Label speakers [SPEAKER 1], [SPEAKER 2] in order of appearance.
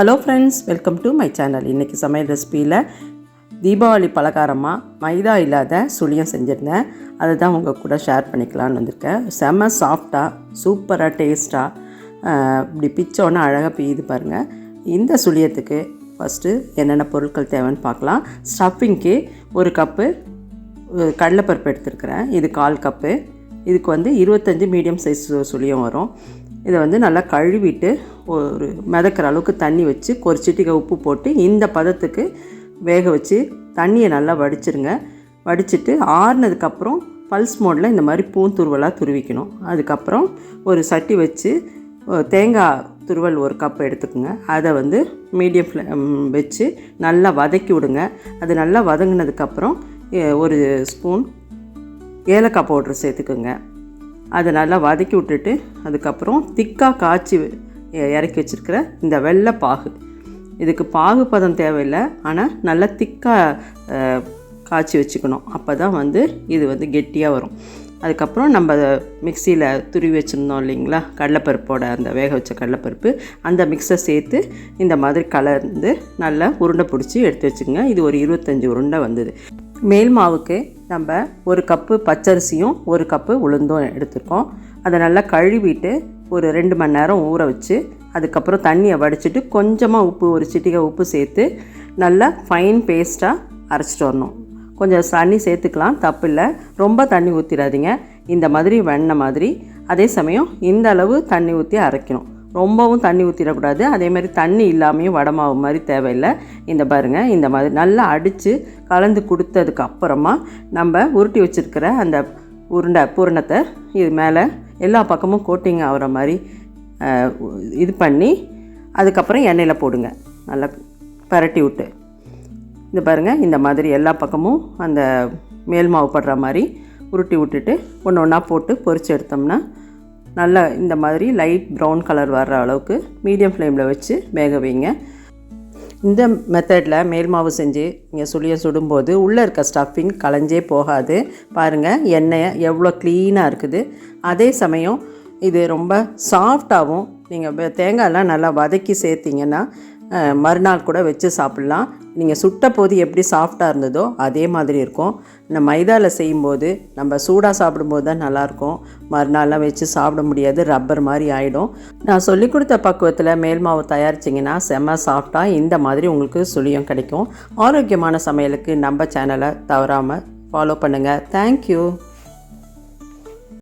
[SPEAKER 1] Hello friends welcome to my channel இன்றைக்கி சமையல் ரெசிபியில் தீபாவளி பலகாரமாக மைதா இல்லாத சுழியம் செஞ்சுருந்தேன். அதை தான் உங்கள் கூட ஷேர் பண்ணிக்கலான்னு வந்திருக்கேன். செம சாஃப்டாக சூப்பராக டேஸ்ட்டாக இப்படி பிச்சோன்னு அழகாக பெய்யுது பாருங்கள் இந்த சுழியத்துக்கு ஃபஸ்ட்டு என்னென்ன பொருட்கள் தேவைன்னு பார்க்கலாம். ஸ்டஃபிங்க்கு ஒரு கப்பு கடலைப்பருப்பு எடுத்துருக்கிறேன். இது கால் கப்பு இதுக்கு வந்து இருபத்தஞ்சி மீடியம் சைஸ் சுழியம் வரும். இதை வந்து நல்லா கழுவிட்டு ஒரு மிதக்கிற அளவுக்கு தண்ணி வச்சு ஒரு உப்பு போட்டு இந்த பதத்துக்கு வேக வச்சு தண்ணியை நல்லா வடிச்சிருங்க. வடிச்சிட்டு ஆறுனதுக்கப்புறம் பல்ஸ் மோடில் இந்த மாதிரி பூந்துருவலாக துருவிக்கணும். அதுக்கப்புறம் ஒரு சட்டி வச்சு தேங்காய் துருவல் ஒரு கப் எடுத்துக்கோங்க. அதை வந்து மீடியம் ஃப்ளேம் வச்சு நல்லா வதக்கி விடுங்க. அது நல்லா வதங்கினதுக்கப்புறம் ஒரு ஸ்பூன் ஏலக்காய் பவுட்ரு சேர்த்துக்குங்க. அதை நல்லா வதக்கி விட்டுட்டு அதுக்கப்புறம் திக்காக காய்ச்சி இறக்கி வச்சுருக்கிற இந்த வெள்ளை பாகு. இதுக்கு பாகு பதம் தேவையில்லை ஆனால் நல்லா திக்காக காய்ச்சி வச்சுக்கணும். அப்போ தான் வந்து இது வந்து கெட்டியாக வரும். அதுக்கப்புறம் நம்ம மிக்சியில் துருவி வச்சுருந்தோம் இல்லைங்களா? கடலைப்பருப்போட அந்த வேக வச்ச கடலைப்பருப்பு. அந்த மிக்ஸை சேர்த்து இந்த மாதிரி கலந்து நல்லா உருண்டை பிடிச்சி எடுத்து வச்சுக்கோங்க. இது ஒரு இருபத்தஞ்சி உருண்டை வந்தது. மேல் மாவுக்கு நம்ம ஒரு கப்பு பச்சரிசியும் ஒரு கப்பு உளுந்தும் எடுத்துருக்கோம். அதை நல்லா கழுவிட்டு ஒரு ரெண்டு மணி நேரம் ஊற வச்சு அதுக்கப்புறம் தண்ணியை வடிச்சிட்டு கொஞ்சமாக உப்பு ஒரு சிட்டிகை உப்பு சேர்த்து நல்லா ஃபைன் பேஸ்ட்டாக அரைச்சிட்டு வரணும். கொஞ்சம் தண்ணி சேர்த்துக்கலாம் தப்பு இல்லை ரொம்ப தண்ணி ஊற்றிடாதீங்க இந்த மாதிரி வெண்ணெய் மாதிரி. அதே சமயம் இந்த அளவு தண்ணி ஊற்றி அரைக்கணும். ரொம்பவும் தண்ணி ஊற்றிடக்கூடாது அதே மாதிரி தண்ணி இல்லாமையும் வடமாவு மாதிரி தேவையில்லை. இந்த பாருங்கள் இந்த மாதிரி நல்லா அடித்து கலந்து கொடுத்ததுக்கு அப்புறமா நம்ம உருட்டி வச்சுருக்கிற அந்த உருண்டை பூரணத்தை இது மேலே எல்லா பக்கமும் கோட்டிங் ஆகிற மாதிரி இது பண்ணி அதுக்கப்புறம் எண்ணெயில் போடுங்க. நல்லா பரட்டி விட்டு. இந்த பாருங்கள் இந்த மாதிரி எல்லா பக்கமும் அந்த மேல் மாவு படுற மாதிரி உருட்டி விட்டுட்டு ஒன்று ஒன்றா போட்டு பொறிச்சு எடுத்தோம்னா நல்லா இந்த மாதிரி லைட் ப்ரௌன் கலர் வர்ற அளவுக்கு மீடியம் ஃப்ளேமில் வச்சு வேக வைங்க. இந்த மெத்தடில் மேல் மாவு செஞ்சு நீங்கள் சுழியை சுடும்போது உள்ளே இருக்க ஸ்டஃபிங் கலைஞ்சே போகாது. பாருங்கள் எண்ணெய் எவ்வளோ க்ளீனாக இருக்குது. அதே சமயம் இது ரொம்ப சாஃப்டாகவும் நீங்கள் தேங்காயெல்லாம் நல்லா வதக்கி சேர்த்திங்கன்னா மறுநாள் கூட வச்சு சாப்பிட்லாம். நீங்கள் சுட்ட போது எப்படி சாஃப்டாக இருந்ததோ அதே மாதிரி இருக்கும். இந்த மைதாவில் செய்யும்போது நம்ம சூடாக சாப்பிடும்போது தான் நல்லாயிருக்கும் மறுநாள்லாம் வச்சு சாப்பிட முடியாது ரப்பர் மாதிரி ஆகிடும் நான் சொல்லி கொடுத்த பக்குவத்தில் மேல் மாவு தயாரிச்சிங்கன்னா செம்ம சாஃப்டாக இந்த மாதிரி உங்களுக்கு சுழியம் கிடைக்கும். ஆரோக்கியமான சமையலுக்கு நம்ம சேனலை தவறாமல் ஃபாலோ பண்ணுங்கள் தேங்க்யூ